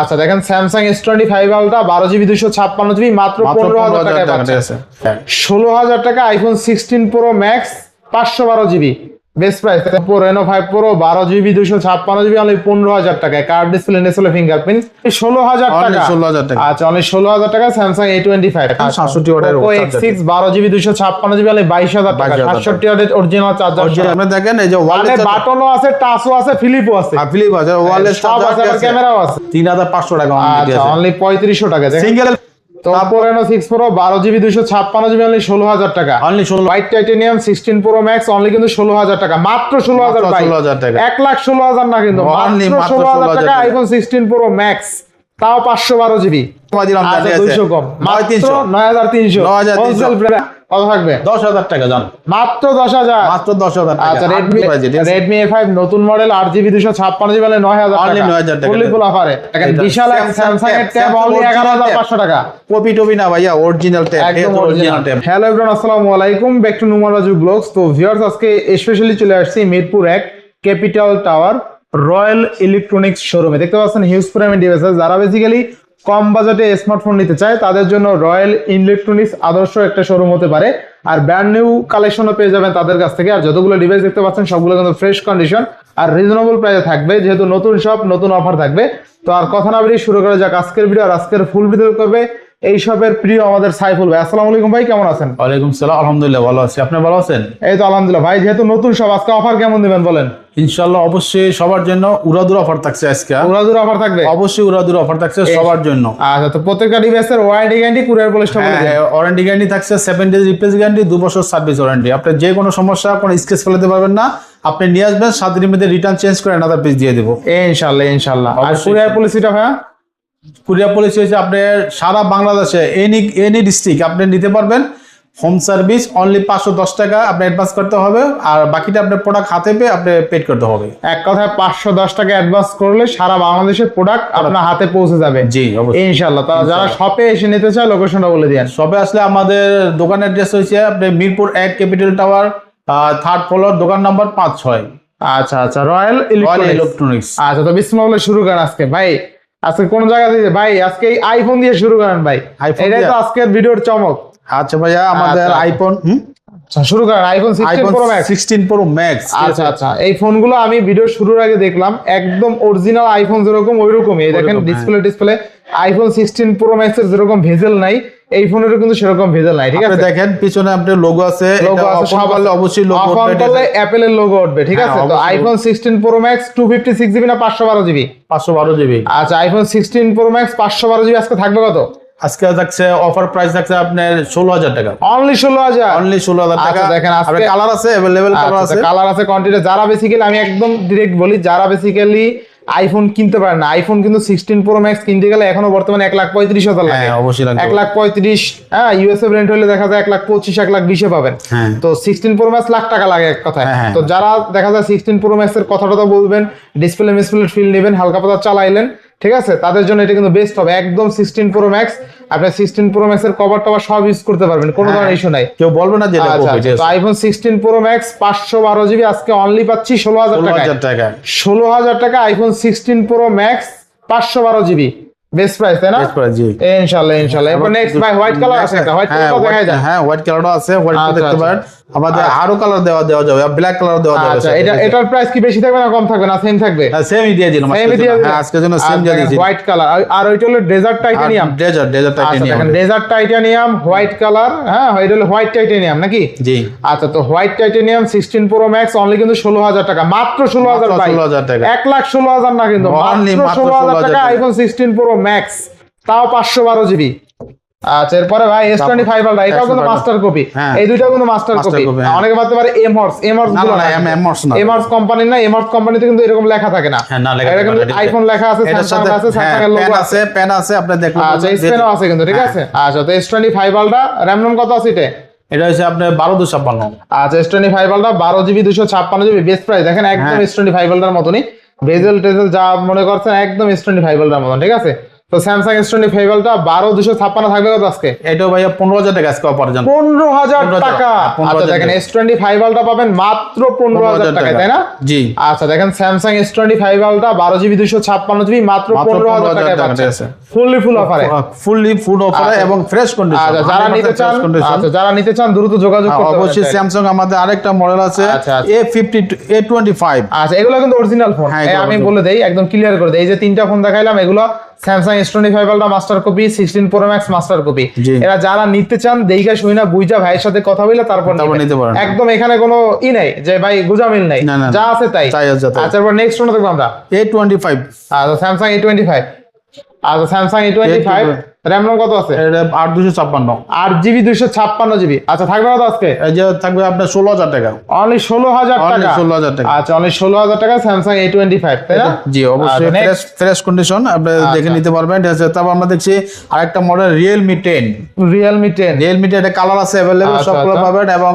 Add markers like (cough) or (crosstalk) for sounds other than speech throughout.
আচ্ছা দেখেন Samsung S twenty five আলটা বারো জিবি দুশো ছাপ্পান্ন জিবি মাত্র পনেরো হাজার টাকায় টাকা আছে। ষোলো হাজার টাকা আইফোন সিক্সটিন প্রো ম্যাক্স পাঁচশো বারো GB best price Reno five pro বারো জিবি দুশো ছাপ্পান্ন জিবি অনলি পনেরো হাজার টাকায় কার্ড ডিসপ্লে নেসলে ফিঙ্গারপ্রিন্ট ষোলো হাজার টাকা। 16,000 টাকা। আচ্ছা অনলি ষোলো হাজার টাকা স্যামসাং এ টোয়েন্টি ফাইভ 67 ওয়াটের ওপো এক্স সিক্স বারো জিবি দুশো ছাপ্পান্ন জিবি অনলি বাইশ হাজার টাকা। সাতষট্টি ওয়াটের অরিজিনাল চার্জার আপনি দেখেন এই যে মানে ওয়ালেট বাটনও আছে টাচও আছে ফিলিপও আছে। ফিলিপ আছে। ওয়ালেট সব আছে ক্যামেরাও আছে। তিন হাজার পাঁচশো টাকা আচ্ছা অনলি পঁয়ত্রিশশো টাকা। সিঙ্গেল সিক্স প্রো বারো জিবি দুইশো ছাপ্পান্ন জিবি অনলি ষোলো হাজার টাকা। অনলি ষোলো white titanium sixteen pro max only কিন্তু ষোলো হাজার টাকা। মাত্র ষোলো হাজার মাত্র 16,000 টাকা। এক লাখ ষোলো হাজার না কিন্তু ষোলো হাজার টাকা। আইফোন সিক্সটিন প্রো ম্যাক্স তাও পাঁচশো বারো জিবি দুইশো কম। নয় মাত্র তিনশো। নয় হাজার তিনশো। 9,300 হোলসেল কত থাকবে? দশ হাজার টাকা জান। মাত্র দশ হাজার? মাত্র দশ হাজার আচ্ছা রেডমি আট price এ, ঠিক আছে? রেডমি এ ফাইভ নতুন মডেল আট জিবি দুশো ছাপ্পান্ন জিবি নয় হাজার Only টাকা। 9,000 টাকা। ফুল অফারে বিশাল এক স্যামসাং এর ট্যাব অনলি এগারো হাজার পাঁচশো টাকা। কপি টপি না ভাইয়া অরিজিনাল ট্যাব একদম original original tab hello everyone আসসালামু আলাইকুম। ব্যাক টু নুমান ব্লগস তো ভিউয়ার্স আজকে স্পেশালি চলে আসছি মিরপুর এক ক্যাপিটাল টাওয়ার রয়্যাল ইলেকট্রনিক্স শোরুমে দেখতে পাচ্ছেন হিউজ পরিমাণ ডিভাইসেস যারা বেসিক্যালি কম বাজেটে স্মার্টফোন নিতে চায়, তাদের জন্য রয়্যাল ইলেকট্রনিক্স আদর্শ একটা শোরুম হতে পারে। আর ব্র্যান্ড নিউ কালেকশনও পেয়ে যাবেন তাদের কাছ থেকে। আর যতগুলো ডিভাইস দেখতে পাচ্ছেন, সবগুলো কিন্তু ফ্রেশ কন্ডিশন আর রিজনেবল প্রাইসে থাকবে, যেহেতু নতুন সব নতুন অফার থাকবে। তো আর কথা না বেরিয়ে শুরু করা যাক। আজকের ভিডিও আর আজকের ফুল ভিডিও করবে এই সবের প্রিয় আমাদের সাইফুল ভাই। আসসালামু আলাইকুম ভাই কেমন আছেন? ওয়ালাইকুম সালাম আলহামদুলিল্লাহ ভালো আছি। আপনি ভালো আছেন? এই তো আলহামদুলিল্লাহ। ভাই যেহেতু নতুন সব আজকে অফার কেমন দিবেন বলেন? ইনশাল্লাহ অবশ্যই সবার জন্য উড়াদুর অফার থাকছে আজকে। উড়াদুর অফার থাকবে? অবশ্যই উড়াদুর অফার থাকছে সবার জন্য। আচ্ছা তো প্রত্যেকটা ডিভাইসের ওয়ারেন্টি গ্যারান্টি কুরিয়ার পলিশটা বলে ওয়ারেন্টি গ্যারান্টি থাকছে সেভেন ডেজ রিপ্লেস গ্যারান্টি দু বছর সার্ভিস ওয়ারেন্টি আপনার যে কোনো সমস্যা কোনো স্কেচ ফেলাতে পারবেন না। আপনি নিয়ে আসবেন সাত দিনের মধ্যে রিটার্ন চেঞ্জ করে আনাদার পিস দিয়ে দেবো। ইনশাআল্লাহ ইনশাআল্লাহ। আর। কুরিয়ার পলিসিটা ভাইয়া? কুরিয়ার পলিসি হচ্ছে আপনার সারা বাংলাদেশে এনি এনি ডিস্ট্রিক্ট আপনি নিতে পারবেন। হোম সার্ভিস অনলি পাঁচশো দশ টাকা আপনি অ্যাডভান্স করতে হবে। আর বাকিটা আপনার প্রোডাক্ট হাতে পেয়ে আপনি পেড করতে হবে। এক কথায় পাঁচশো দশ টাকা অ্যাডভান্স করলে সারা বাংলাদেশের প্রোডাক্ট আপনার হাতে পৌঁছে যাবে। জি অবশ্যই। ইনশাআল্লাহ। তারা যারা শপে এসে নিতে চায় লোকেশনটা বলে দিন সবে আসলে আমাদের দোকানের অ্যাড্রেস হয়েছে আপনি মিরপুর এক ক্যাপিটাল টাওয়ার থার্ড ফ্লোর দোকান নাম্বার পাঁচ ছয়। আচ্ছা আচ্ছা। রয়্যাল ইলেকট্রনিক্স আচ্ছা তো বিসমিল্লাহ শুরু করেন আজকে। ভাই আজকে কোন জায়গা দিয়ে ভাই আজকে আইফোন দিয়ে শুরু করেন ভাই এটাই তো? আজকের ভিডিওর চমক আচ্ছা ভাইয়া আমাদের আচ্ছা। আইফোন আচ্ছা শুরু করেন iPhone pro max sixteen pro max আচ্ছা আচ্ছা এই ফোনগুলো আমি ভিডিও শুরুর আগে দেখলাম একদম অরিজিনাল আইফোন যেরকম ওই রকমই এই দেখেন display display iPhone sixteen pro max এর যেরকম ভেজেল নাই এই ফোনেরও কিন্তু সেরকম ভেজেল নাই ঠিক আছে? দেখেন পিছনে আপনার লোগো আছে লোগো আছে সব অবশ্যই লোগো on করলে অ্যাপেলের লোগো উঠবে ঠিক হ্যাঁ, আছে? তো iPhone sixteen pro max two fifty six GB না পাঁচশো বারো জিবি পাঁচশো বারো জিবি আচ্ছা আইফোন সিক্সটিন প্রো ম্যাক্স পাঁচশো বারো জিবি আজকে থাকবে কত? আজকে থাকছে অফার প্রাইস থাকছে আপনার ষোলো হাজার টাকা। অনলি ষোলো হাজার? অনলি ষোলো হাজার টাকা। আচ্ছা, দেখেন, আজকে- কালার আছে অ্যাভেলেবেল কালার আছে। কালার আছে কোয়ান্টিটি যারা বেসিক্যালি আমি একদম ডিরেক্ট বলি যারা বেসিক্যালি আইফোন কিনতে পারে না আইফোন কিন্তু সিক্সটিন প্রো ম্যাক্স কিনতে গেলে এখনও বর্তমানে এক লাখ পঁয়ত্রিশ হাজার লাগে। হ্যাঁ অবশ্যই এক লাখ পঁয়ত্রিশ হ্যাঁ ইউএসএ ব্র্যান্ড হলে দেখা যায় এক লাখ পঁচিশ এক লাখ বিশে পাবেন। হ্যাঁ। তো সিক্সটিন প্রো ম্যাক্স লাখ টাকা লাগে এক কথায়। হ্যাঁ। তো যারা দেখা যায় সিক্সটিন প্রো ম্যাক্স এর কথাটা তো বলবেন ডিসপ্লে মিসপ্লে ফিল নেবেন হালকা পাতা চালাইলেন ঠিক আছে? তাদের জন্য এটা কিন্তু বেস্ট হবে। একদম সিক্সটিন প্রো ম্যাক্স আপনি সিক্সটিন প্রো ম্যাক্স এর কভার টভার সব ইউজ করতে পারবেন কোনো হ্যাঁ। ধরনের ইস্যু নাই। কেউ বলবে না যে তো আইফোন সিক্সটিন প্রো ম্যাক্স পাঁচশো বারো জিবি আজকে অনলি পাচ্ছি ষোলো হাজার টাকা ষোলো হাজার টাকা আইফোন সিক্সটিন প্রো ম্যাক্স পাঁচশো বারো জিবি বেস্ট প্রাইস তাই না? ইনশাল্লাহ ইনশাল্লাহ। এরপর নেক্সট ভাই হোয়াইট কালার আছে একটা হোয়াইট হ্যাঁ কালার দেখা যায়। হ্যাঁ হোয়াইট কালারও আছে হোয়াইট আচ্ছা, দেখতে আচ্ছা। পারেন। আমাদের আরও কালার দেওয়া দেওয়া যাবে ব্ল্যাক কালার দেওয়া যাবে আচ্ছা এটা এটার প্রাইস কি বেশি থাকবে না কম থাকবে না সেম থাকবে? সেমই দিয়ে দিলাম সেম আজকের দিয়ে। হ্যাঁ আজকের জন্য সেম দিয়ে দিয়েছি। হোয়াইট কালার আর ওইটা হলো desert titanium desert desert titanium দেখেন ডেজার্ট টাইটানিয়াম হোয়াইট কালার হ্যাঁ এটা হলো হোয়াইট টাইটানিয়াম নাকি? জি। আচ্ছা তো white titanium sixteen pro max only কিন্তু ষোলো হাজার টাকা মাত্র ষোলো হাজার মাত্র 16,000 টাকা। এক লাখ ষোলো হাজার না কিন্তু মাত্র মাত্র ষোলো হাজার 16,000 টাকা টাকা। আইফোন সিক্সটিন প্রো ম্যাক্স তাও পাঁচশো বারো জিবি আচ্ছা এরপরে ভাই এস টোয়েন্টি ফাইভ এটাও কিন্তু মাস্টার কপি হ্যাঁ। এই দুইটাও কিন্তু মাস্টার কপি হ্যাঁ। অনেকে ভাবতে পারে হর্স না, না। কোম্পানি না। কোম্পানিতে কিন্তু এরকম লেখা থাকে না। হ্যাঁ এটা কিন্তু। আইফোন লেখা আছে স্যামসাং আছে স্যামসাং এর লোগো আছে। পেন আছে আপনি দেখুন আচ্ছা স্পেনও আছে কিন্তু ঠিক আছে? আচ্ছা তো S twenty five RAM ROM কত আছে এটা এটা হচ্ছে আপনার বারো দু ছাপ্পান্ন। আচ্ছা এস টোয়েন্টি ফাইভ বারো জিবি দুশো ছাপ্পান্ন জিবি বেস্ট প্রাইস দেখেন একদম। এস টোয়েন্টি ফাইভ আলটার মতনই। ভেজেল টেজেল যা মনে করছেন একদম এস টোয়েন্টি ফাইভ মতন ঠিক আছে? তো স্যামসাং এস টোয়েন্টি ফাইভটা বারো দুশো ছাপ্পান্ন থাকবে কত আজকে? এটাও ভাইয়া পনেরো হাজার টাকা আজকে অপার জান পনেরো হাজার টাকা। আচ্ছা দেখেন এস টোয়েন্টি ফাইভ আলটা পাবেন মাত্র পনেরো হাজার টাকা। তাই না? জি। আচ্ছা দেখেন স্যামসাং এস টোয়েন্টি ফাইভ আলটা বারো জিবি দুশো ছাপ্পান্ন জিবি মাত্র পনেরো হাজার টাকায় টাকা আছে। ফুললি ফুল অফারে ফুললি ফুড অফারে। এবং ফ্রেশ কন্ডিশন আচ্ছা যারা নিতে চান আচ্ছা যারা নিতে চান দ্রুত যোগাযোগ করতে হ্যাঁ, অবশ্যই স্যামসাং আমাদের আরেকটা মডেল আছে। A fifty A twenty five আচ্ছা এগুলো কিন্তু অরিজিনাল ফোন হ্যাঁ, আমি বলে দেই একদম ক্লিয়ার করে দেই। এই যে তিনটা ফোন দেখাইলাম এগুলো Samsung S twenty five ultra master copy sixteen pro max master copy এরা যারা নিতে চান দেইখা শুই না বুঝা ভাইয়ের সাথে কথা বলে তারপর। নিতে পারেন। একদম এখানে কোনো ই নাই যে ভাই গুজামিল নাই। যা আছে তাই। আচ্ছা এবার নেক্সট ফোন দেখব আমরা। এ টোয়েন্টি ফাইভ আচ্ছা স্যামসাং এ টোয়েন্টি ফাইভ আচ্ছা Samsung A twenty five RAM ROM কত আছে? এটা আট দুশো ছাপ্পান্ন। আট জিবি ছাপ্পান্ন জিবি আচ্ছা থাকবে কত আজকে? এই যে থাকবে আপনার ষোলো হাজার টাকা। অনলি ষোলো হাজার টাকা? 16,000 টাকা। আচ্ছা অনলি ষোলো হাজার টাকা স্যামসাং এ টোয়েন্টি ফাইভ তাই না? জি অবশ্যই আচ্ছা, ফ্রেশ ফ্রেশ কন্ডিশন আপনি দেখে নিতে পারবেন। তারপর আমরা দেখছি আরেকটা model Realme ten Realme ten Realme ten colour আছে অ্যাভেলেবল আচ্ছা, সবগুলো আচ্ছা। পাবেন এবং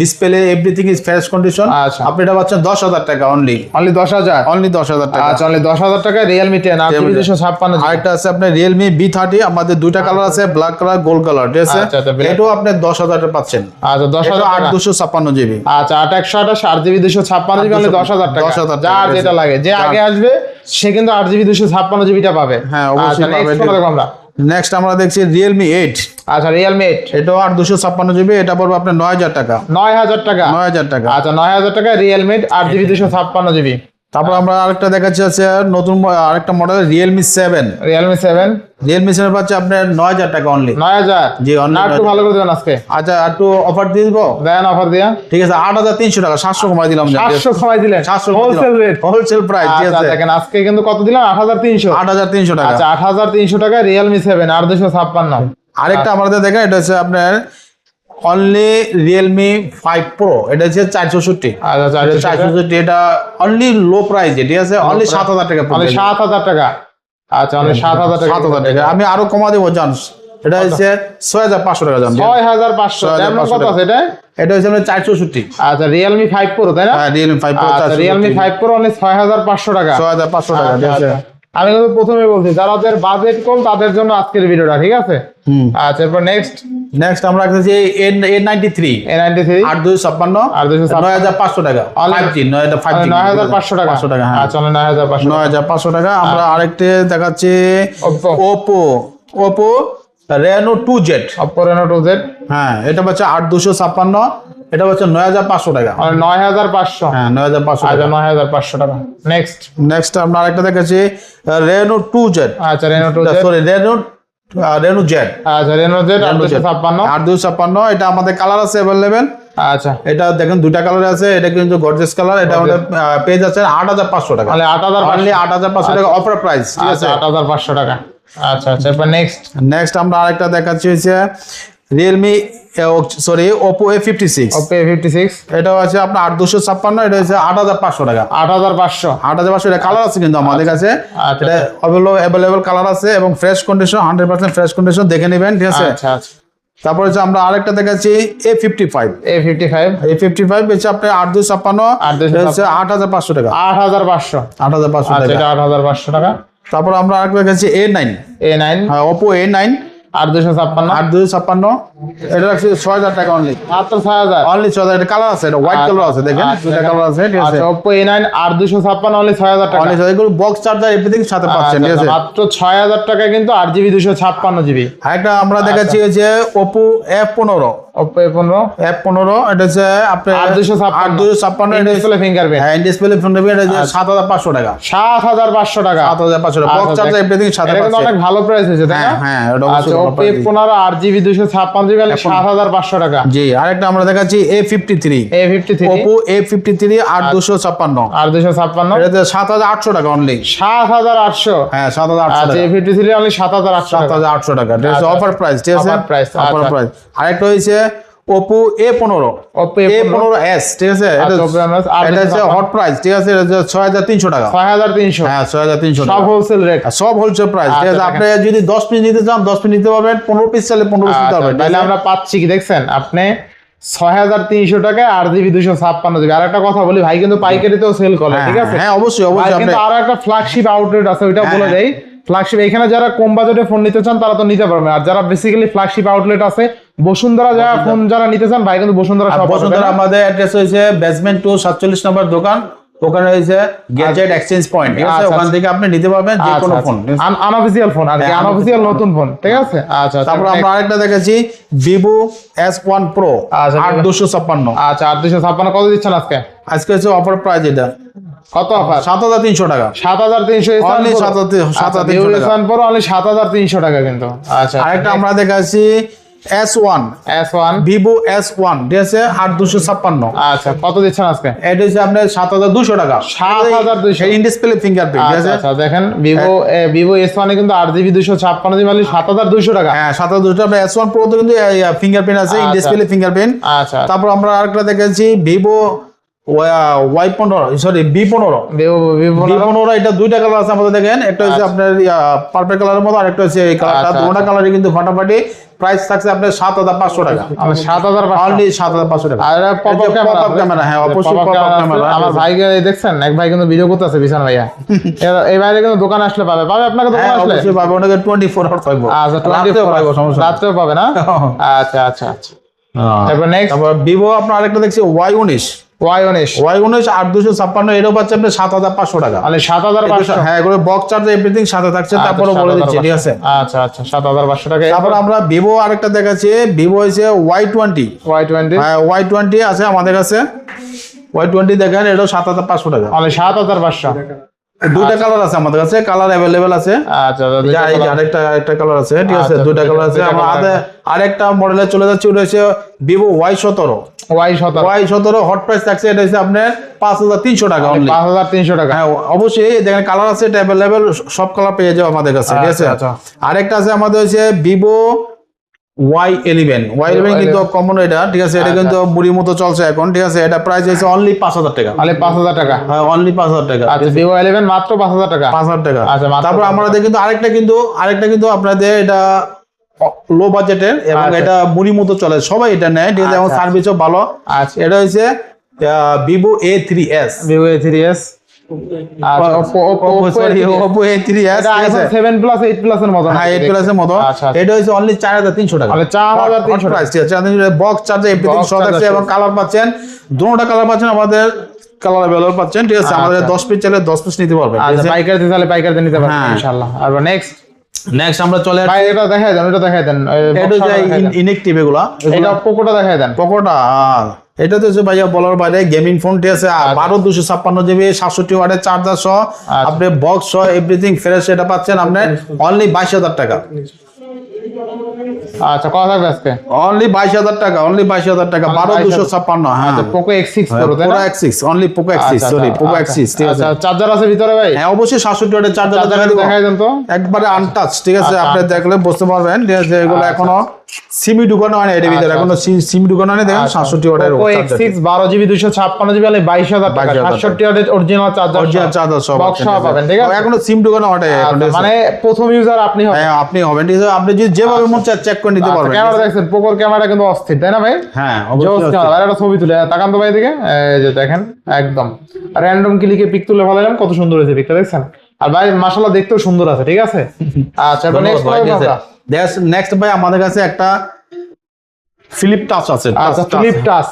display everything is fresh condition আচ্ছা। আপনি এটা পাচ্ছেন দশ হাজার টাকা অনলি অনলি দশ হাজার? অনলি দশ হাজার টাকা। আচ্ছা অনলি দশ হাজার টাকা রিয়েলমি টেন জিবি দুশো ছাপ্পান্ন আরেকটা আছে আপনার রিয়েলমি বি থার্টি আমাদের দুইটা কালার আছে ব্ল্যাক কালার গোল্ড কালার ঠিক আছে? আচ্ছা, আচ্ছা। এটাও আপনি দশ হাজার পাচ্ছেন। আচ্ছা দশ হাজার আট টাকা। দুশো ছাপ্পান্ন জিবি আচ্ছা আট একশো আঠাশ আট জিবি দুশো ছাপ্পান্ন জিবি অনলি দশ হাজার টাকা। 10,000 টাকা, যার যেটা লাগে। যে আগে আসবে সে কিন্তু আট জিবি দুশো ছাপ্পান্ন জিবিটা পাবে। হ্যাঁ, অবশ্যই আচ্ছা, পাবে। আমরা? নেক্সট আমরা দেখছি রিয়েলমি এইট আচ্ছা রিয়েলমি এইট এটাও আট দুশো ছাপ্পান্ন জিবি এটা পড়বে আপনার নয় হাজার টাকা। নয় হাজার টাকা। নয় হাজার টাকা। আচ্ছা নয় হাজার টাকা রিয়েলমি আট জিবি দুশো ছাপ্পান্ন জিবি। তারপর আমরা আরেকটা দেখাচ্ছি আছে নতুন আরেকটা model Realme seven Realme seven Realme seven পাচ্ছে আপনার নয় হাজার টাকা অনলি নয় হাজার? জি, একটু ভালো করে দেবেন আজকে। আচ্ছা একটু অফার দিয়ে দিব? দেন অফার দিয়া। ঠিক আছে আট হাজার তিনশো টাকা সাতশো কমাই দিলাম সাতশো কমাই দিলেন। সাতশো হোলসেল রেট হোলসেল প্রাইস ঠিক আচ্ছা আছে। দেখেন আজকে কিন্তু কত দিলাম? আট হাজার তিনশো। আট হাজার তিনশো টাকা। আচ্ছা আট হাজার তিনশো টাকা রিয়েলমি সেভেন আট দুশো ছাপ্পান্ন। আরেকটা আমাদের দেখেন এটা হচ্ছে আপনার অনলি রিয়েলমি ফাইভ প্রো এটা হচ্ছে চারশো ষট্টি আচ্ছা চারশো চারশো এটা অনলি লো প্রাইস ঠিক আছে? অনলি সাত হাজার টাকা সাত হাজার টাকা। আচ্ছা অনলি সাত হাজার টাকা। সাত হাজার টাকা। আমি আরও কমা দেবো জান। এটা হচ্ছে ছয় হাজার পাঁচশো টাকা জান। ছয় হাজার পাঁচশো। 6,500 কত আছে এটা? এটা হচ্ছে আপনার চারশো ষট্টি আচ্ছা রিয়েলমি ফাইভ প্রো তাই না? হ্যাঁ রিয়েলমি ফাইভ প্রো আচ্ছা রিয়েলমি ফাইভ প্রো অনলি ছয় হাজার পাঁচশো টাকা। ছয় হাজার পাঁচশো টাকা ঠিক আচ্ছা, আছে আচ্ছা। আমি কিন্তু প্রথমে বলছি যাদের বাজেট কম তাদের জন্য আজকের ভিডিওটা ঠিক আছে? আচ্ছা এরপর নেক্সট নেক্সট আমরা রাখতেছি N ninety three A ninety three আট দুই ছাপ্পান্ন। আট দুশো। নয় হাজার পাঁচশো টাকা। ফাইভ জি নয় হাজার ফাইভ নয় হাজার পাঁচশো টাকা। পাঁচশো টাকা হ্যাঁ। আচ্ছা নয় হাজার পাঁচশো নয় হাজার পাঁচশো টাকা। আমরা আরেকটি দেখাচ্ছি Oppo Oppo Reno two Z Oppo Reno two Z হ্যাঁ এটা হচ্ছে আট দুশো ছাপ্পান্ন এটা হচ্ছে নয় হাজার পাঁচশো টাকা। নয় হাজার পাঁচশো। হ্যাঁ নয় হাজার পাঁচশো আচ্ছা নয় হাজার পাঁচশো টাকা। নেক্সট নেক্সট আমরা আরেকটা দেখাচ্ছি রেনো টু জেড আচ্ছা Reno two sorry Reno Reno Z আচ্ছা রেনো জেড আট দুশো ছাপ্পান্ন। আট দুশো ছাপ্পান্ন এটা আমাদের কালার আছে অ্যাভেলেবেল আচ্ছা। এটা দেখেন দুটা কালার আছে এটা কিন্তু গর্জেস কালার এটা আমাদের পেজ আছে আট হাজার পাঁচশো টাকা। আট হাজার আট হাজার পাঁচশো টাকা অফার প্রাইস ঠিক আছে? আচ্ছা আট হাজার পাঁচশো টাকা। আচ্ছা আচ্ছা এরপর নেক্সট নেক্সট আমরা আরেকটা দেখাচ্ছি হচ্ছে Realme sorry Oppo A fifty six Oppo fifty six এটা হচ্ছে আপনার আট দুশো ছাপ্পান্ন এটা হচ্ছে আট হাজার পাঁচশো টাকা। আট হাজার পাঁচশো। আট হাজার পাঁচশো এটা কালার আছে কিন্তু আমাদের কাছে। আচ্ছা এটা অ্যাভেলেবল কালার আছে এবং fresh condition hundred percent fresh condition দেখে নেবেন ঠিক আছে? আচ্ছা আচ্ছা। তারপর হচ্ছে আমরা আরেকটা দেখাচ্ছি A fifty five A fifty five A fifty five হচ্ছে আপনার আট দুশো ছাপ্পান্ন। আট দুশো আট হাজার পাঁচশো টাকা। আট হাজার পাঁচশো। আট হাজার পাঁচশো আচ্ছা টাকা। এটা আট হাজার পাঁচশো টাকা। তারপর আমরা আরেকটা দেখাচ্ছি এ নাইন এ নাইন হ্যাঁ ওপো এ নাইন আট দুশো ছাপ্পান্ন। আট দুশো ছাপ্পান্ন। এটা রাখছি ছয় হাজার টাকা অনলি মাত্র ছয় হাজার। অনলি ছয় হাজার। কালার আছে এটা হোয়াইট কালার আছে দেখেন। আচ্ছা, দুটা কালার আছে ঠিক আছে। আচ্ছা ওপো এ নাইন আট দুশো ছাপ্পান্ন অনলি ছয় হাজার টাকা। অনলি ছয় এগুলো বক্স চার্জার এভরিথিং সাথে পাচ্ছেন ঠিক আচ্ছা, আছে। মাত্র ছয় হাজার টাকা কিন্তু আট জিবি দুশো ছাপ্পান্ন জিবি। আরেকটা আমরা দেখাচ্ছি যে ওপো এফ পনেরো। হ্যাঁ আচ্ছা, অনেক ভালো প্রাইস হয়েছে হ্যাঁ হ্যাঁ আচ্ছা আট জিবি দুশো ছাপ্পান্ন জিবি সাত হাজার পাঁচশো টাকা জি আরেকটা আমরা দেখাচ্ছি A fifty three A fifty three Oppo A fifty three আট দুশো ছাপ্পান্ন দুশো ছাপ্পান্ন সাত হাজার আটশো টাকা অনলি সাত হাজার আটশো হ্যাঁ সাত হাজার আটশো আচ্ছা টাকা এ ফিফটি থ্রি অনলি সাত হাজার আটশো সাত হাজার আটশো টাকা আচ্ছা। অফার প্রাইস ঠিক আছে অফার আচ্ছা। প্রাইস আরেকটা হয়েছে ওপো এ পনেরো এ পনেরো এস ঠিক আছে? এটা আচ্ছা, Oppo A15 আর এটা হচ্ছে হট প্রাইস ঠিক আছে? এটা ছয় হাজার তিনশো টাকা। ছয় হাজার তিনশো। হ্যাঁ ছয় হাজার তিনশো সব হোলসেল রেট সব হোলসেল প্রাইস ঠিক আছে? আচ্ছা, আপনি যদি দশ পিস নিতে চান দশ পিস নিতে পারবেন পনেরো পিস চাইলে পনেরো পিস নিতে পারবেন তাহলে আমরা পাচ্ছি কি? দেখছেন আপনি ছয় হাজার তিনশো টাকা আর জিবি দুশো ছাপ্পান্ন জিবি। আর একটা কথা বলি ভাই কিন্তু পাইকারিতেও সেল করে হ্যাঁ, ঠিক আছে? হ্যাঁ অবশ্যই অবশ্যই কিন্তু আরও একটা ফ্ল্যাগশিপ আউটলেট আছে ওইটা বলে হ্যাঁ, দেই। ফ্ল্যাগশিপ এখানে যারা কম বাজেটে ফোন নিতে চান তারা তো নিতে পারবেন আর যারা বেসিক্যালি ফ্ল্যাগশিপ আউটলেট আছে বসুন্ধরা যারা ফোন যারা নিতে চান ভাই কিন্তু বসুন্ধরা সব বসুন্ধরা আমাদের অ্যাড্রেস হয়েছে বেসমেন্ট টু সাতচল্লিশ নম্বর দোকান। ওখানে হয়েছে গ্যাজেট এক্সচেঞ্জ পয়েন্ট ঠিক আছে? আচ্ছা, ওখান থেকে আপনি নিতে পারবেন যে কোনো ফোন আনঅফিসিয়াল ফোন আর কি হ্যাঁ, আনঅফিসিয়াল নতুন ফোন ঠিক আছে? আচ্ছা তারপর আমরা আরেকটা দেখেছি ভিভো এস ওয়ান প্রো আচ্ছা, আট দুশো ছাপ্পান্ন। আচ্ছা আট দুশো ছাপ্পান্ন কত দিচ্ছেন আজকে? আজকে হচ্ছে অফার প্রাইস এটা। কত অফার সাত হাজার তিনশো টাকা। সাত হাজার তিনশো Only 7,300 টাকা। সাত হাজার তিনশো টাকা কিন্তু। আচ্ছা আরেকটা আমরা দেখাচ্ছি S one S one Vivo S one ঠিক আছে? আট দুশো ছাপ্পান্ন। আচ্ছা কত দিচ্ছেন আজকে? এটা হচ্ছে আপনার সাত হাজার দুশো টাকা। 7,200 ইন ডিসপ্লে ফিঙ্গারপ্রিন্ট ঠিক আচ্ছা আছে? আচ্ছা দেখেন ভিভো ভিভো এস ওয়ানে কিন্তু আট জিবি দুশো ছাপ্পান্ন জিবি সাত হাজার দুইশো টাকা। হ্যাঁ সাত হাজার দুশো এস ওয়ান প্রো কিন্তু ফিঙ্গারপ্রিন্ট আছে ইন আচ্ছা। ডিসপ্লে ফিঙ্গারপ্রিন্ট আচ্ছা। তারপর আমরা আরেকটা দেখেছি ভিভো ওয়াই পনেরো সরি বি পনেরো। বি পনেরো। এটা দুইটা কালার আছে আমাদের দেখেন। একটা হচ্ছে আপনার পার্পল কালারের মতো আর একটা হচ্ছে এই কালারটা আচ্ছা, দুটা কালারই কিন্তু ফাটাফাটি প্রাইস থাকছে আপনার সাত হাজার পাঁচশো টাকা। সাত হাজার পাঁচশো। অনলি সাত হাজার পাঁচশো টাকা। আর পপ ক্যামেরা হ্যাঁ, অবশ্যই camera, আছে। আমার ভাইকে দেখছেন? এক ভাই কিন্তু ভিডিও করতেছে বিশাল ভাইয়া। (laughs) এই ভাইরে কিন্তু দোকানে আসলে পাবে। পাবে আপনাকে দোকানে হ্যাঁ আসলে? অবশ্যই পাবে। ওনাকে টোয়েন্টি ফোর আওয়ার পাইবো। আচ্ছা রাত্রেও পাইবো সমস্যা নেই। রাত্রেও পাবে না? (laughs) আচ্ছা আচ্ছা আচ্ছা। হ্যাঁ। তারপর নেক্সট তারপর ভিভো আপনার আরেকটা দেখছি ওয়াই উনিশ। ওয়াই উনিশ ওয়াই উনিশ আট দুশো ছাপ্পান্ন পাচ্ছে সাত হাজার পাঁচশো টাকা। মানে সাত হাজার পাঁচশো। হ্যাঁ এগুলো বক্স চার্জ এভরিথিং সাথে থাকছে তারপরে বলে দিচ্ছি ঠিক আছে? আচ্ছা আচ্ছা সাত হাজার পাঁচশো টাকা। তারপর আমরা ভিভো আরেকটা দেখাচ্ছি ভিভো হয়েছে ওয়াই টোয়েন্টি ওয়াই টোয়েন্টি হ্যাঁ ওয়াই টোয়েন্টি আছে আমাদের কাছে। ওয়াই টোয়েন্টি দেখেন এটাও সাত হাজার পাঁচশো টাকা। মানে সাত হাজার পাঁচশো। দুইটা কালার আছে আমাদের কাছে কালার অ্যাভেলেবেল আছে। আচ্ছা আরেকটা আরেকটা কালার আছে ঠিক আছে আচ্ছা, দুইটা- কালার আছে। আমরা আরেকটা মডেলে চলে যাচ্ছে ওটা হচ্ছে ভিভো ওয়াই সতেরো। ওয়াই সতেরো। ওয়াই সতেরো হট প্রাইস থাকছে এটা হচ্ছে আপনার পাঁচ হাজার তিনশো টাকা অনলি পাঁচ হাজার তিনশো টাকা। হ্যাঁ অবশ্যই দেখেন কালার আছে এটা অ্যাভেলেবেল সব কালার পেয়ে যাবে আমাদের কাছে ঠিক আছে? আচ্ছা, আরেকটা আছে আমাদের হচ্ছে Vivo Y eleven Y eleven কিন্তু কমন এটা ঠিক আছে? এটা আচ্ছা। কিন্তু বুড়ির মতো চলছে এখন ঠিক আছে? এটা প্রাইস হচ্ছে অনলি পাঁচ হাজার টাকা। তাহলে পাঁচ হাজার টাকা। হ্যাঁ অনলি পাঁচ হাজার টাকা। আচ্ছা ভিভো ইলেভেন মাত্র পাঁচ হাজার টাকা। পাঁচ হাজার টাকা। আচ্ছা, তারপর আমাদের কিন্তু আরেকটা কিন্তু আরেকটা কিন্তু আপনাদের এটা লো বাজেটের এবং আচ্ছা। এটা মুড়ি মতো চলে। সবাই এটা নেয় ঠিক আছে এবং আচ্ছা। সার্ভিসও ভালো। আচ্ছা। এটা হচ্ছে Vivo A three S Vivo A three S আচ্ছা। Oppo Oppo sorry Oppo A three S এটা ঠিক আছে। IPhone seven plus eight plus এর মতো এইট প্লাসের মতো। আচ্ছা, আচ্ছা। এটা হচ্ছে অনলি চার হাজার তিনশো টাকা। তাহলে 4,300 প্রাইস ঠিক বক্স চার্জে এভরিথিং Box সব charge আছে আছে। এবং কালার পাচ্ছেন কালার পাচ্ছেন আমাদের কালার অ্যাভেলেবল পাচ্ছেন ঠিক আছে। আমাদের আচ্ছা। দশ পিস চাইলে দশ পিস নিতে পারবেন আচ্ছা পাইকারি তাহলে পাইকারি নিতে পারবেন হ্যাঁ। আর নেক্সট নেক্সট আমরা চলে ভাই এটা দেখাই দেন এটা দেখাই দেন এটা দেন। ইনেকটিভ এগুলা এটা পোকোটা দেখাই দেন। পকোটা এটা তো ভাইয়া বলার বাইরে গেমিং ফোনটি আছে আর বারো দুশো ছাপ্পান্ন জিবি সাতষট্টি ওয়ার্ডের চার্জার সহ আপনি বক্স সহ এভরিথিং ফ্রেশ এটা পাচ্ছেন আপনি অনলি বাইশ হাজার টাকা। আচ্ছা কত থাকবে আজকে? অনলি বাইশ হাজার টাকা অনলি বাইশ হাজার টাকা বারো দুশো ছাপ্পান্ন হ্যাঁ। আচ্ছা পোকো এক্স সিক্স প্রো তাই না? Poco X6 only Poco X six আচ্ছা, সরি আচ্ছা, পোকো X6 ঠিক আছে। আচ্ছা চার্জার আছে ভিতরে ভাই? হ্যাঁ অবশ্যই সাতষট্টি ওয়াটের চার্জার দেখাই দেন তো। একবারে আনটাচ ঠিক আছে আচ্ছা। আপনি দেখলে বুঝতে পারবেন যে এগুলো আচ্ছা। এখনও সিমি ঢুকানো হয়নি এর ভিতরে। আচ্ছা, এখনও সিমি ঢুকানো হয়নি দেখেন সাতষট্টি ওয়াটের সিক্স বারো জিবি দুশো ছাপ্পান্ন জিবি হলে বাইশ হাজার টাকা। 22,000 টাকা। সাতষট্টি ওয়াটের অরিজিনাল চার্জার অরিজিনাল চার্জার সব। পাবেন ঠিক আছে? এখনও সিম ঢুকানো এখন, আচ্ছা? মানে প্রথম ইউজার আপনি হবেন। হ্যাঁ আপনি হবেন ঠিক আছে? আপনি যদি যেভাবে মন চায় চেক করে নিতে পারবেন ক্যামেরা দেখছেন পোকোর ক্যামেরা কিন্তু অস্থির তাই না ভাই? হ্যাঁ অবশ্যই একটা ছবি তুলে তাকান তো ভাই দিকে এই যে দেখেন একদম। র্যান্ডম ক্লিকে পিক তুলে ফেলালাম কত সুন্দর হয়েছে পিকটা দেখছেন? আর ভাই মাশাআল্লাহ দেখতেও সুন্দর আছে ঠিক আছে? (laughs) আচ্ছা নেক্সট। নেক্সট ভাই আমাদের কাছে একটা ফিলিপ টাচ আছে টাচ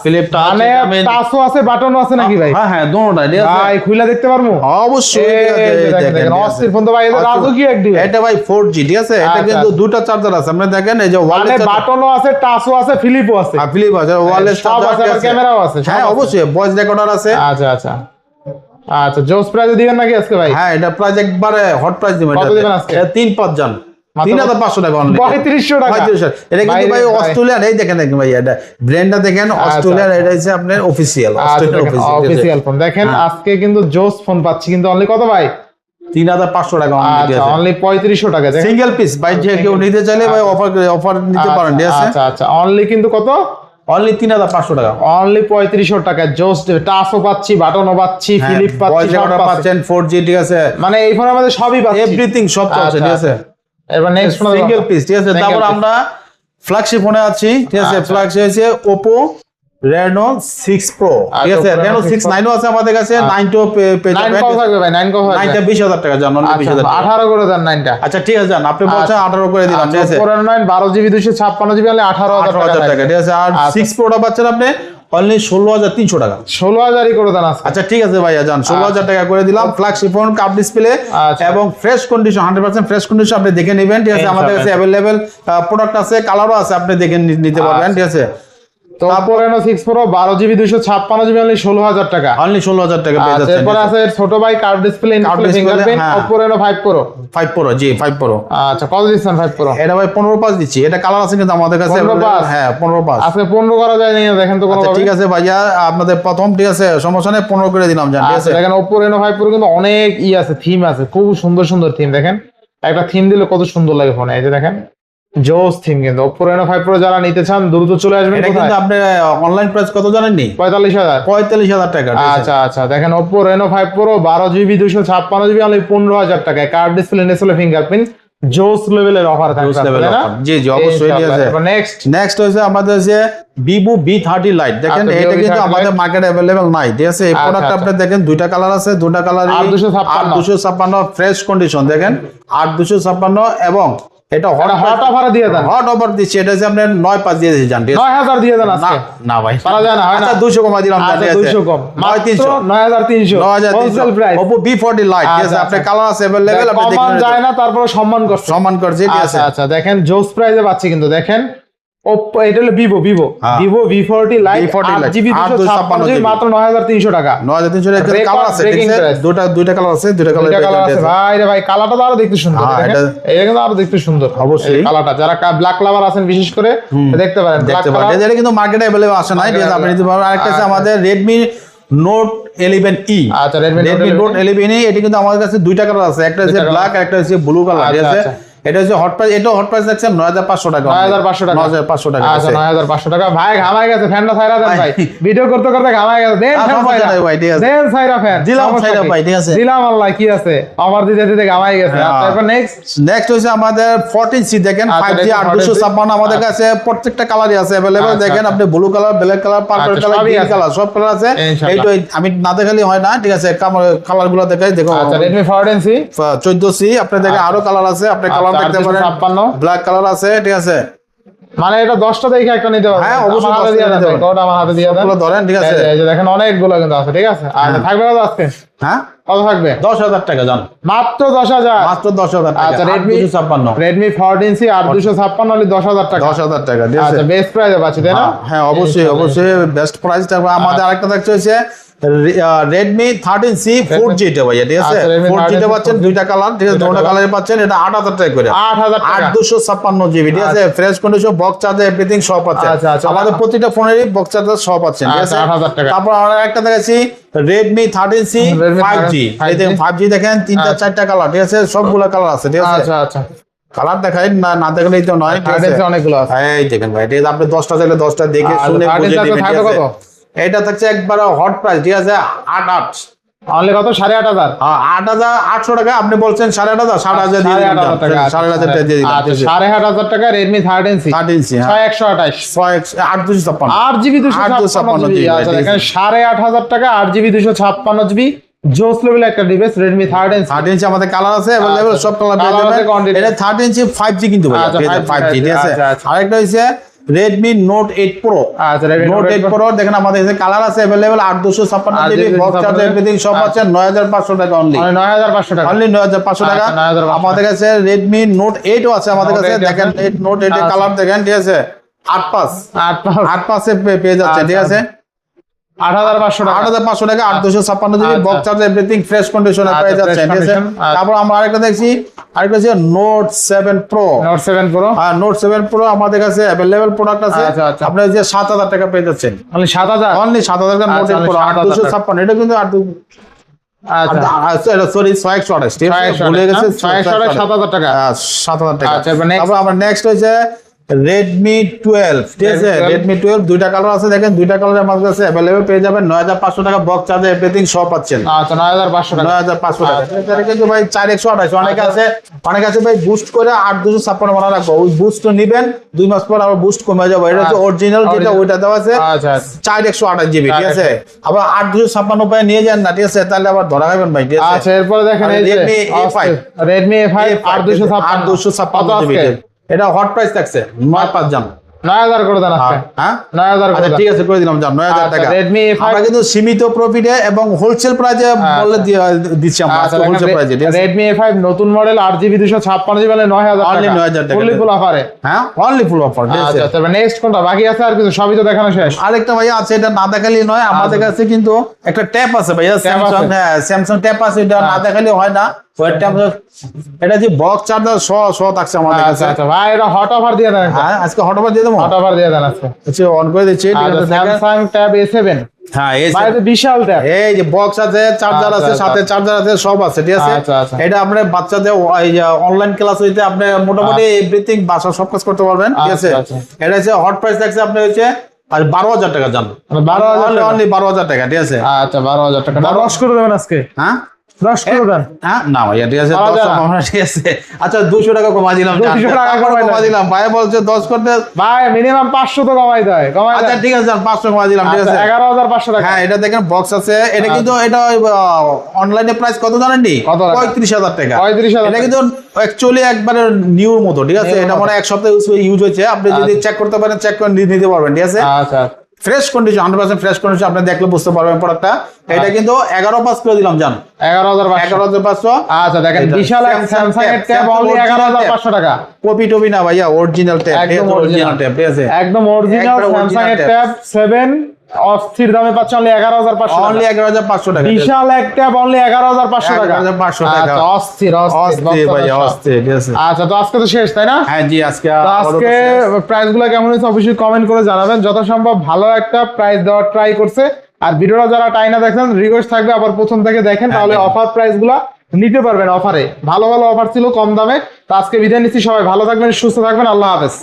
ফিলিপ টাচ মানে টাচও আছে বাটনও আছে নাকি ভাই? হ্যাঁ হ্যাঁ দুটোটাই ঠিক আছে। ভাই খুলে দেখতে পারব? অবশ্যই এই ঠিক আছে, যে এই দেখেন, দেখেন, দেখেন, ঠিক আছে। অস্থির ফোন তো ভাই এটা রাজকীয় এক এটা ভাই ফোর ঠিক আছে? এটা আচ্ছা, কিন্তু। দুটো চার্জার আছে। আপনি দেখেন এই যে মানে বাটনও আছে টাচও আছে ফিলিপও আছে। ফিলিপ আছে সব আছে ক্যামেরাও আছে। হ্যাঁ অবশ্যই ভয়েস রেকর্ডার আছে। আচ্ছা আচ্ছা। আচ্ছা জোস প্রাইজে দিবেন নাকি আজকে ভাই? হ্যাঁ এটা প্রাইস একবারে হট প্রাইস দিবেন? এটা জন তিন হাজার পাঁচশো টাকা অনলি পঁয়ত্রিশশো টাকা। এটা কিন্তু ভাই অস্ট্রেলিয়ান এই দেখেন দেখেন ভাই এটা ব্র্যান্ডটা দেখেন অস্ট্রেলিয়ান এটা হচ্ছে আপনার অফিসিয়াল ফোন দেখেন হ্যাঁ। আজকে কিন্তু জোস ফোন পাচ্ছি কিন্তু অনলি কত ভাই? তিন হাজার পাঁচশো টাকা অনলি আচ্ছা পঁয়ত্রিশশো টাকা সিঙ্গেল পিস ভাই যে কেউ নিতে চাইলে ভাই অফার অফার নিতে পারেন আচ্ছা আচ্ছা অনলি কিন্তু কত? অনলি তিন হাজার পাঁচশো টাকা। অনলি পঁয়ত্রিশশো টাকা টাচও পাচ্ছি বাটনও পাচ্ছি হ্যাঁ, ফিলিপ পাচ্ছি পাচ্ছেন ফোর জি ঠিক আছে? মানে এই ফোনের মধ্যে সবই পাচ্ছি। এভরিথিং সব চলছে আচ্ছা, ঠিক আছে? এবার নেক্সট সিঙ্গেল পিস ঠিক আছে? তারপর আমরা ফ্ল্যাগশিপ ফোনে আছি ঠিক আছে? আচ্ছা। ফ্ল্যাগশিপ হচ্ছে ওপো রেনো সিক্স প্রো ঠিক আছে? আচ্ছা, Reno রেনো 6 সিক্স Pro। নাইনও আছে আমাদের কাছে নাইনটো পেয়ে নাইন যাবেন কত থাকবে ভাই নাইন কত নাইনটা থাকবে বিশ হাজার টাকা জান অনলি বিশ হাজার টাকা। আঠারো করে দেন নাইনটা আচ্ছা ঠিক আছে জান আপনি বলছেন আঠারো করে দিলাম ঠিক আছে? পুরানো নাইন বারো জিবি দুশো ছাপ্পান্ন জিবি হলে আঠারো আঠারো হাজার হাজার টাকা টাকা ঠিক আছে? আর আচ্ছা। সিক্স প্রোটা পাচ্ছেন আপনি অনলি ষোলো হাজার তিনশো টাকা। ষোলো হাজারই করে দেন আচ্ছা ঠিক আছে ভাইয়া যান। ষোলো হাজার টাকা করে দিলাম ফ্ল্যাগশিপ ফোন কাপ ডিসপ্লে আচ্ছা। এবং fresh condition hundred percent fresh condition আপনি দেখে নেবেন ঠিক আছে? আমাদের কাছে অ্যাভেলেবেল প্রোডাক্ট আছে কালারও আছে আপনি দেখে নিতে পারবেন আচ্ছা। ঠিক আছে? সিক্স প্রো বারো জিবি দুশো ছাপ্পান্ন জিবি ষোলো হাজার টাকা। অনলি ষোলো হাজার টাকা পেয়ে আচ্ছা, আছে ছোট ভাই কার্ড ডিসপ্লে Curved ফিঙ্গারপ্রিন্ট হ্যাঁ। ফাইভ প্রো ফাইভ প্রো জি ফাইভ প্রো আচ্ছা কত দিচ্ছেন ফাইভ প্রো এটা ভাই পনেরো পাঁচ দিচ্ছি। এটা কালার আছে কিন্তু আমাদের কাছে 15 available। পাঁচ? হ্যাঁ পনেরো পাঁচ। আজকে পনেরো করা যায় না দেখেন তো কোনো আচ্ছা, ঠিক আছে ভাইয়া আপনাদের প্রথম ঠিক আছে সমস্যা নেই পনেরো করে দিলাম জান ঠিক আচ্ছা আছে? দেখেন ওপো রেনো ফাইভ প্রো কিন্তু অনেক ই আছে থিম আছে খুব সুন্দর সুন্দর থিম দেখেন। একটা থিম দিলে কত সুন্দর লাগে ফোনে এই যে দেখেন। জোস থিম কিন্তু। ওপো রেনো ফাইভ প্রো যারা নিতে চান দ্রুত চলে আসবেন এটা কিন্তু আপনি অনলাইন প্রাইস কত জানেননি? পঁয়তাল্লিশ হাজার। পঁয়তাল্লিশ হাজার টাকা আচ্ছা আচ্ছা দেখেন ওপো রেনো ফাইভ প্রো বারো জিবি দুশো ছাপ্পান্ন জিবি অনলি পনেরো হাজার টাকায়। কার্ড ডিসপ্লে নেসলে ফিঙ্গারপ্রিন্ট জোস লেভেলের অফার offer। জি, জি, অবশ্যই। নেক্সট নেক্সট হচ্ছে আমাদের যে ভিভো বি থার্টি লাইট দেখেন আচ্ছা, এটা কিন্তু আমাদের মার্কেটে অ্যাভেলেবেল নাই ঠিক আছে? এই আচ্ছা, প্রোডাক্ট আচ্ছা। আপনি দেখেন দুইটা কালার আছে দুইটা কালার 256 দুশো ছাপ্পান্ন। ফ্রেশ কন্ডিশন দেখেন। আর দুশো ছাপ্পান্ন এবং এটা হট হট অফার দিয়ে দেন। হট অফার দিচ্ছি এটা হচ্ছে আপনার নয় পাঁচ দিয়ে দিচ্ছি জান নয় হাজার দিয়ে দেন না না ভাই। পারা যায় না, আচ্ছা দুশো দিলাম আচ্ছা কম। নয় তিনশো। নয় হাজার তিনশো। নয় হাজার wholesale Oppo B forty lite ঠিক আছে? আচ্ছা, আপনার আচ্ছা। কালার আছে অ্যাভেলেবেল আপনি যায় না তারপরে সম্মান করছে। সম্মান করছে ঠিক আছে। আচ্ছা আচ্ছা দেখেন জোস প্রাইজে পাচ্ছি কিন্তু দেখেন। ওপো এটা হলো Vivo Vivo. Vivo V forty lite V40 GB মাত্র নয় হাজার তিনশো টাকা। নয় হাজার তিনশো টাকা কালার আছে। দুটা দুইটা কালার আছে দুইটা কালার কালার আছে। ভাই রে ভাই কালারটা তো আরও দেখতে সুন্দর হ্যাঁ, এটা- এটা কিন্তু আরও দেখতে সুন্দর। অবশ্যই। কালারটা যারা ব্ল্যাক লাভার আছেন বিশেষ করে দেখতে পারেন দেখতে পারেন। এটা কিন্তু মার্কেটে অ্যাভেলেবল আসে ঠিক আছে আপনি নিতে পারবেন আরেকটা আছে আচ্ছা। আমাদের রেডমি নোট ইলেভেন ই আচ্ছা, রেডমি নোট ইলেভেন ই এটা কিন্তু আমাদের কাছে দুইটা কালার আছে। একটা হচ্ছে ব্ল্যাক একটা হচ্ছে ব্লু কালার আছে? আচ্ছা। এটা হচ্ছে হট প্রাইস এটা হট প্রাইস দেখছেন নয় হাজার পাঁচশো টাকা নয় হাজার পাঁচশো টাকা নয় হাজার পাঁচশো টাকা আচ্ছা আছে। নয় হাজার পাঁচশো টাকা ভাই ঘামাই গেছে ফ্যানটা সাইরা দেন ভাই ভাই। ভিডিও করতে করতে ঘামাই গেছে দেন আর ফ্যান সমস্যা সাইরা। নাই ভাই, ঠিক আছে। দেন সাইরা ফ্যান দিলাম সমস্যা সাইরা কি? ভাই, ঠিক আছে। দিলাম আল্লাহ কি আছে আমার দিতে দিতে ঘামাই গেছে হ্যাঁ। আর তারপর নেক্সট নেক্সট হচ্ছে আমাদের 14 সি দেখেন আচ্ছা, 5G দেখুন, 856 আমাদের 14C কাছে প্রত্যেকটা কালারই আছে अवेलेबल আচ্ছা, দেখেন আচ্ছা। আপনি blue colour black colour purple আচ্ছা, কালার সবই গ্রিন আছে। কালার সব কালার আছে ইনশাআল্লাহ। এইটা আমি না দেখালি হয় না ঠিক আছে কালার গুলো দেখাই দেখো আচ্ছা রেডমি ফোরটিন সি 14 সি আপনি দেখেন আরো কালার আছে আপনি কালার আচ্ছা, দেখতে পারেন। 56 ব্ল্যাক কালার আছে ঠিক আছে। মানে এটা দশটা দেখে একটা নিতে পারবেন। হ্যাঁ, অবশ্যই আমার হাতে 10টা দিয়ে দেন। কোডটা আমার হাতে দিয়ে দেন। ধরেন, ঠিক আছে? এই যে- দেখেন অনেকগুলো কিন্তু আছে ঠিক আছে? আর থাকবে আজকে? হ্যাঁ? কত থাকবে? 10000 টাকা জান। মাত্র দশ হাজার? মাত্র 10000 টাকা আচ্ছা রেডমি 856 রেডমি ফোরটিন সি আট দুশো ছাপ্পান্ন হলে দশ হাজার টাকা। 10000 টাকা আচ্ছা বেস্ট প্রাইসে পাচ্ছি তাই না? হ্যাঁ, অবশ্যই অবশ্যই বেস্ট প্রাইস থাকবে আমাদের আরেকটা দেখতে হচ্ছে Redmi thirteen C four G টা ভাইয়া ঠিক আছে? আচ্ছা, ফোর জি টা পাচ্ছেন দুইটা কালার ঠিক আছে? দুটা। কালারে পাচ্ছেন এটা আট হাজার টাকা করে। আট হাজার আট দুশো ছাপ্পান্ন জিবি ঠিক আছে? Fresh condition box charger everything সব পাচ্ছেন। আচ্ছা, আচ্ছা। আমাদের প্রতিটা ফোনেরই বক্স চার্জার সব পাচ্ছেন ঠিক আছে? আচ্ছা, 8,000 টাকা। তারপর আমরা একটা দেখাচ্ছি Redmi thirteen C five G 13C এই দেখেন ফাইভ জি দেখেন তিনটা আচ্ছা। চারটা কালার ঠিক আছে? সবগুলো কালার আছে ঠিক আছে? আচ্ছা আচ্ছা। কালার দেখাই না না দেখলেই তো নয় অনেকগুলো আছে। এই দেখেন ভাই ঠিক আছে আপনি দশটা চাইলে দশটা দেখে শুনে বুঝে নেবেন? এটা থাকছে একবার হট প্রাইস ঠিক আছে? আট আট। অনলি কত? সাড়ে আট হাজার। হ্যাঁ, আট হাজার আটশো টাকা আপনি বলছেন সাড়ে আট হাজার সাড়ে হাজার সাড়ে আট হাজার টাকা। সাড়ে হাজার দিয়ে আচ্ছা সাড়ে আট হাজার টাকা রেডমি সি হ্যাঁ। ছয় একশো আঠাশ। ছয় আট দুশো ছাপ্পান্ন। আট জিবি দুশো ছাপ্পান্ন GB, আচ্ছা। সাড়ে আট হাজার টাকা আট জিবি দুশো ছাপ্পান্ন জিবি। জোস লেভেল একটা ডিভাইস ইঞ্চি আমাদের কালার আছে আচ্ছা, সব কালার পেয়ে যাবেন। এটা ইঞ্চি কিন্তু আচ্ছা, 5G ফাইভ জি ঠিক আছে। আচ্ছা, আচ্ছা। আরেকটা রেডমি নোট এইট প্রো আচ্ছা note Note eight 8 Pro। Pro দেখেন আমাদের এখানে কালার আছে অ্যাভেলেবেল আট দুশো ছাপ্পান্ন GB GB box charge everything সব আচ্ছা। আছে নয় হাজার পাঁচশো টাকা অনলি মানে নয় হাজার পাঁচশো টাকা। অনলি নয় হাজার পাঁচশো টাকা। আচ্ছা, 9,500 আমাদের কাছে রেডমি নোট এইটও আছে আমাদের কাছে। দেখেন। নোট এইট আচ্ছা। কালার দেখেন ঠিক আছে? আট পাঁচ। আট পাঁচ। আট পাঁচে পেয়ে যাচ্ছে আচ্ছা, ঠিক আছে? টাকা টাকা জিবি। বক্স এভরিথিং ফ্রেশ কন্ডিশনে পেয়ে ঠিক আছে। তারপর আমরা আরেকটা দেখছি আরেকটা হচ্ছে note seven pro note seven pro আর নোট সেভেন প্রো আমাদের কাছে অ্যাভেলেবেল প্রোডাক্ট আছে আচ্ছা, আচ্ছা। আপনি যে সাত হাজার টাকা পেয়ে যাচ্ছেন অনলি সাত হাজার অনলি সাত হাজার টাকা নোট প্রো আট 7,000 দুশো টাকা। ছাপ্পান্ন এটা কিন্তু আট দু- সরি ছয় একশো আঠাশ ঠিক আছে ছয় একশো ভুলে আঠাশ, গেছে হ্যাঁ? ছয় একশো আঠাশ, সাত হাজার টাকা। আচ্ছা, রেডমি টুয়েলভ ঠিক আছে? Redmi 12 রেডমি টুয়েলভ দুইটা কালার আছে দেখেন দুইটা কালারের আমার কাছে অ্যাভেলেবেল পেয়ে যাবেন নয় হাজার পাঁচশো টাকা বক্স চার্জে এভরিথিং সব পাচ্ছেন। আচ্ছা নয় হাজার পাঁচশো নয় হাজার পাঁচশো টাকা। আচ্ছা। কিন্তু ভাই চার একশো আঠাশ অনেকে আছে অনেকে আছে ভাই বুস্ট করে আট দুশো ছাপ্পান্ন বানা রাখব। ওই বুস্ট নিবেন দুই মাস পর আবার বুস্ট কমে যাব। এটা হচ্ছে আচ্ছা। অরিজিনাল যেটা ওইটা দেওয়া আছে আচ্ছা আচ্ছা। চার একশো আঠাশ জিবি ঠিক আছে? আবার আট দুশো ছাপ্পান্ন পায়ে নিয়ে যান না ঠিক আছে? তাহলে আবার ধরা খাবেন ভাই ঠিক আছে? আচ্ছা এরপরে দেখেন যে Redmi A5 Redmi A five আট দুশো আট দুশো ছাপ্পান্ন? এটা হট প্রাইস থাকছে নয় পাঁচ জান নয় হাজার করে দেন হ্যাঁ নয় হাজার আচ্ছা ঠিক আছে করে দিলাম যান নয় হাজার টাকা। Redmi A5 আমরা কিন্তু সীমিত প্রফিটে এবং হোলসেল প্রাইজে বললে দিচ্ছি আমরা হোলসেল প্রাইজে রেডমি এ ফাইভ নতুন মডেল আট জিবি দুশো ছাপ্পান্ন জিবি মানে নয় হাজার Only 9,000 টাকা। ফুললি ফুল অফারে হ্যাঁ অনলি ফুল অফার আছে? আচ্ছা নেক্সট কোনটা? বাকি আছে আর কিছু? সবই তো দেখানো শেষ। আরেকটা ভাইয়া আছে এটা না দেখালি নয়। আমাদের আচ্ছা। কাছে কিন্তু একটা ট্যাপ আছে ভাইয়া স্যামসাং হ্যাঁ স্যামসাং ট্যাপ আছে এটা না আচ্ছা। দেখালে হয় না। এটা যে বক্স চার্জার স স থাকছে আমাদের আচ্ছা কাছে। আচ্ছা ভাই এটা হট অফার দিয়ে দেন হ্যাঁ আজকে হটওয়ার দিয়ে দেবো? হট অফার দিয়ে দেন আজকে। আচ্ছা অন করে দিচ্ছি ঠিক আছে দেখেন। স্যামসাং ট্যাব এ সেভেন হ্যাঁ এই ভাই যে- এটা বিশাল এই যে বক্স আছে চার্জার আচ্ছা, আছে আচ্ছা। সাথে চার্জার আছে সব আছে ঠিক আছে? আচ্ছা, আচ্ছা। এটা আপনার বাচ্চাদের অনলাইন ক্লাস হইতে আপনি মোটামুটি এভরিথিং বাসা সব কাজ করতে পারবেন ঠিক আছে? আচ্ছা, আচ্ছা। এটা হচ্ছে হট প্রাইস থাকছে আপনি হচ্ছে আর বারো হাজার টাকা জান বারো হাজার টাকা? বারো হাজার টাকা ঠিক আছে? আচ্ছা বারো হাজার টাকা। করে দেবেন আজকে? হ্যাঁ? দশ করে হ্যাঁ না ভাইয়া ঠিক আছে বারো দশ হাজার। আমরা ঠিক আছে। আচ্ছা দুশো টাকা কমা দিলাম জান। 200 টাকা কমা দিলাম। ভাই বলছে দশ করতে ভাই মিনিমাম পাঁচশো তো কমাই দেয় কমাই আচ্ছা ঠিক আছে পাঁচশো কমা দিলাম ঠিক আছে। এগারো হাজার পাঁচশো টাকা। হ্যাঁ এটা দেখেন বক্স আছে। এটা আচ্ছা। কিন্তু এটা অনলাইনে প্রাইস কত জানেন নি? কত টাকা? পঁয়ত্রিশ হাজার টাকা। 35,000 এটা কিন্তু অ্যাকচুয়ালি একবারে নিউর মতো ঠিক আছে? এটা। মনে এক সপ্তাহ ইউজ হয়েছে। আপনি যদি চেক করতে পারেন চেক করে নিতে পারবেন ঠিক আছে? আচ্ছা। Fresh condition hundred percent fresh condition আপনি দেখলে বুঝতে পারবেন প্রোডাক্টটা এটা কিন্তু এগারো পাঁচ করে দিলাম জান। এগারো হাজার এগারো হাজার পাঁচশো। আচ্ছা দেখেন বিশাল এক Samsung স্যামসাং এর ট্যাব অনলি এগারো হাজার পাঁচশো টাকা। কপি টপি না ভাইয়া অরিজিনাল ট্যাব একদম অরিজিনাল ট্যাব ঠিক আছে? একদম অরিজিনাল স্যামসাং এর ট্যাব সেভেন অস্থির দামে পাচ্ছে অনলি এগারো হাজার পাঁচশো অনলি এগারো হাজার পাঁচশো টাকা। বিশাল এক ট্যাব অনলি এগারো হাজার পাঁচশো টাকা। 11,500 টাকা। আচ্ছা, অস্থির অস্থির বক্স অস্থির আচ্ছা তো আজকে তো শেষ তাই না? হ্যাঁ জি আজকে আজকে প্রাইসগুলো কেমন হয়েছে অবশ্যই কমেন্ট করে জানাবেন। যথাসম্ভব ভালো একটা প্রাইস দেওয়ার ট্রাই করছে। আর ভিডিওটা যারা টাইনা দেখেন রিকোয়েস্ট থাকবে আবার প্রথম থেকে দেখেন হ্যাঁ, তাহলে অফার প্রাইসগুলা নিতে পারবেন অফারে ভালো ভালো অফার ছিল কম দামে। তো আজকে বিদায় নিচ্ছি সবাই। ভালো থাকবেন সুস্থ থাকবেন। আল্লাহ হাফেজ।